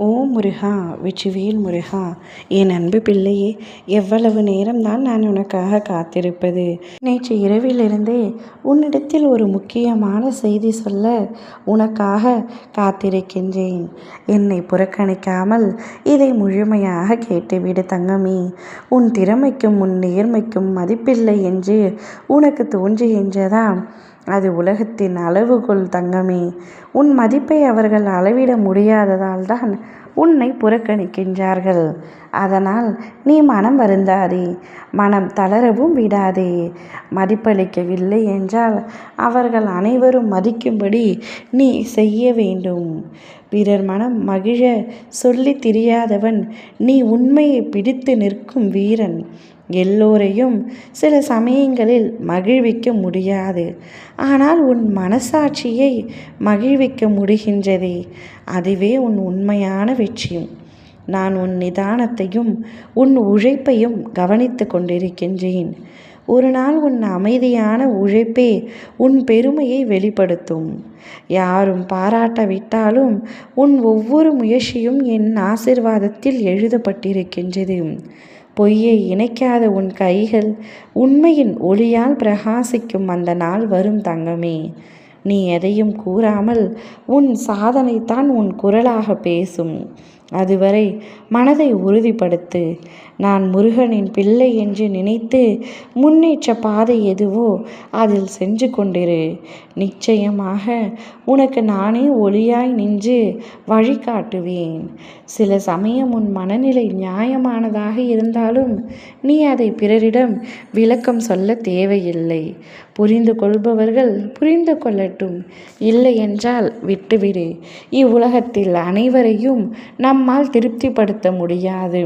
ஓ முருகா வெற்றிவேல் முருகா என் அன்பு பிள்ளையே எவ்வளவு நேரம்தான் நான் உனக்காக காத்திருப்பது? நேற்று இரவிலிருந்தே உன்னிடத்தில் ஒரு முக்கியமான செய்தி சொல்ல உனக்காக காத்திருக்கின்றேன். என்னை புறக்கணிக்காமல் இதை முழுமையாக கேட்டுவிடு தங்கமே. உன் திறமைக்கும் உன் நேர்மைக்கும் மதிப்பில்லை என்று உனக்கு தோன்றுகின்றதா? அது உலகத்தின் அளவுகோல் தங்கமே. உன் மதிப்பை அவர்கள் அளவிட முடியாததால் தான் உன்னை புறக்கணிக்கின்றார்கள். அதனால் நீ மனம் வருந்தாதே. மனம் தளரவும் விடாதே. மதிப்பளிக்கவில்லை என்றால் அவர்கள் அனைவரும் மதிக்கும்படி நீ செய்ய வேண்டும். பிறர் மனம் மகிழ சொல்லி தெரியாதவன் நீ உண்மையை பிடித்து நிற்கும் வீரன். எல்லோரையும் சில சமயங்களில் மகிழ்விக்க முடியாது. ஆனால் உன் மனசாட்சியை மகிழ்விக்க முடிகின்றதே அதுவே உன் உண்மையான வெற்றியும். நான் உன் நிதானத்தையும் உன் உழைப்பையும் கவனித்து கொண்டிருக்கின்றேன். ஒரு நாள் உன் அமைதியான உழைப்பே உன் பெருமையை வெளிப்படுத்தும். யாரும் பாராட்டவிட்டாலும் உன் ஒவ்வொரு முயற்சியும் என் ஆசிர்வாதத்தில் எழுதப்பட்டிருக்கின்றது. பொய்யை இணைக்காத உன் கைகள் உண்மையின் ஒளியால் பிரகாசிக்கும் அந்த நாள் வரும் தங்கமே. நீ எதையும் கூறாமல் உன் சாதனைத்தான் உன் குரலாக பேசும். அதுவரை மனதை உறுதிப்படுத்து. நான் முருகனின் பிள்ளை என்று நினைத்து முன்னேற்ற பாதை எதுவோ அதில் சென்று கொண்டிரு. நிச்சயமாக உனக்கு நானே ஒளியாய் நின்று வழிகாட்டுவேன் சில சமயம் உன் மனநிலை நியாயமானதாக இருந்தாலும் நீ அதை பிறரிடம் விளக்கம் சொல்ல தேவையில்லை. புரிந்து கொள்பவர்கள் புரிந்து கொள்ளட்டும். இல்லை என்றால் விட்டுவிடு. இவ்வுலகத்தில் அனைவரையும் நம்மால் திருப்திப்படுத்த முடியாது.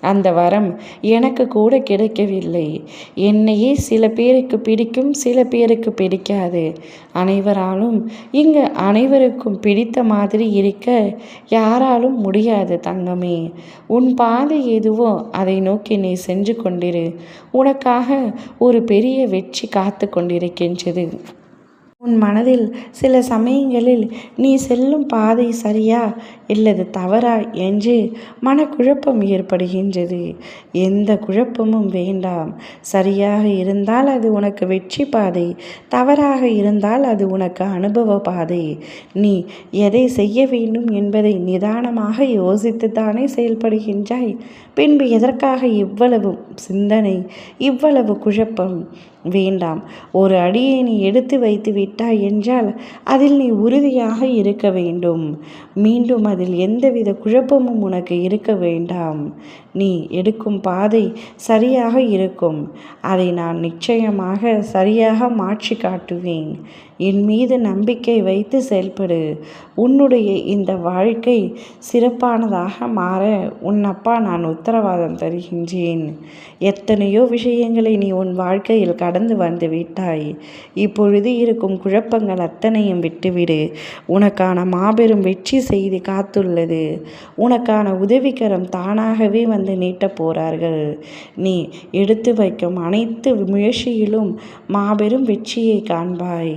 அந்த வரம் எனக்கு கூட கிடைக்கவில்லை. என்னையே சில பேருக்கு பிடிக்கும் சில பேருக்கு பிடிக்காது. அனைவராலும் இங்கு அனைவருக்கும் பிடித்த மாதிரி இருக்க யாராலும் முடியாது தங்கமே. உன் பாதை எதுவோ அதை நோக்கி நீ சென்று கொண்டிரு. உனக்காக ஒரு பெரிய வெற்றி காத்து கொண்டிருக்கின்றது. உன் மனதில் சில சமயங்களில் நீ செல்லும் பாதை சரியா இல்லது தவறா என்று மனக்குழப்பம் ஏற்படுகின்றது. எந்த குழப்பமும் வேண்டாம். சரியாக இருந்தால் அது உனக்கு வெற்றி பாதை. தவறாக இருந்தால் அது உனக்கு அனுபவ பாதை. நீ எதை செய்ய வேண்டும் என்பதை நிதானமாக யோசித்து தானே செயல்படுகின்றாய். பின்பு எதற்காக இவ்வளவு சிந்தனை இவ்வளவு குழப்பம்? வேண்டாம். ஒரு அடியை நீ எடுத்து வைத்து விட்டாய் என்றால் அதில் நீ உறுதியாக இருக்க வேண்டும். மீண்டும் அதில் எந்தவித குழப்பமும் உனக்கு இருக்க வேண்டாம். நீ எடுக்கும் பாதை சரியாக இருக்கும். அதை நான் நிச்சயமாக சரியாக மாற்றி காட்டுவேன். என் மீது நம்பிக்கை வைத்து செயல்படு. உன்னுடைய இந்த வாழ்க்கை சிறப்பானதாக மாற உன் அப்பா நான் உத்தரவாதம் தருகின்றேன். எத்தனையோ விஷயங்களை நீ உன் வாழ்க்கையில் கடந்து வந்து விட்டாய். இப்பொழுது இருக்கும் குழப்பங்கள் அத்தனையும் விட்டுவிடு. உனக்கான மாபெரும் வெற்றி செய்தி காத்துள்ளது. உனக்கான உதவிக்கரம் தானாகவே வந்து நீட்டப் போறார்கள். நீ எடுத்து வைக்கும் அனைத்து முயற்சியிலும் மாபெரும் வெற்றியை காண்பாய்.